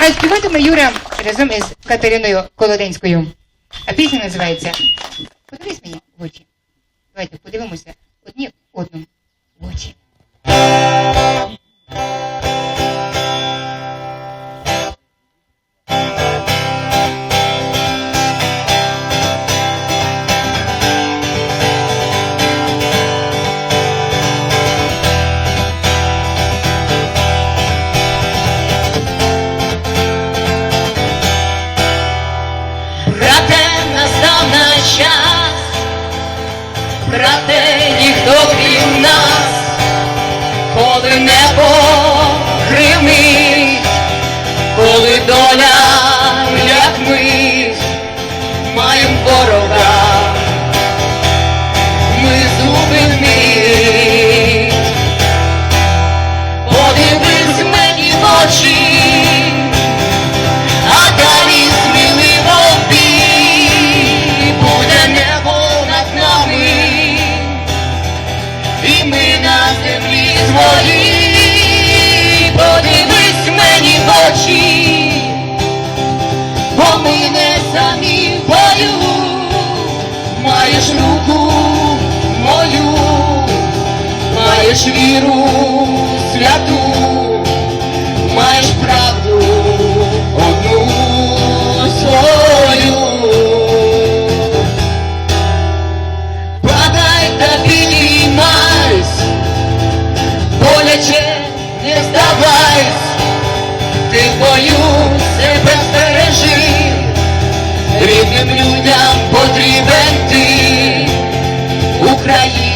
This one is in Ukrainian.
А співатиме Юра разом із Катериною Колоденською. А пісня називається Подивись мені в очі. Давайте подивимося одні одному в очі. твої, подивись мені в очі, бо ми не самі в бою, маєш руку мою, маєш віру святу. Людям потрібен ти Україна.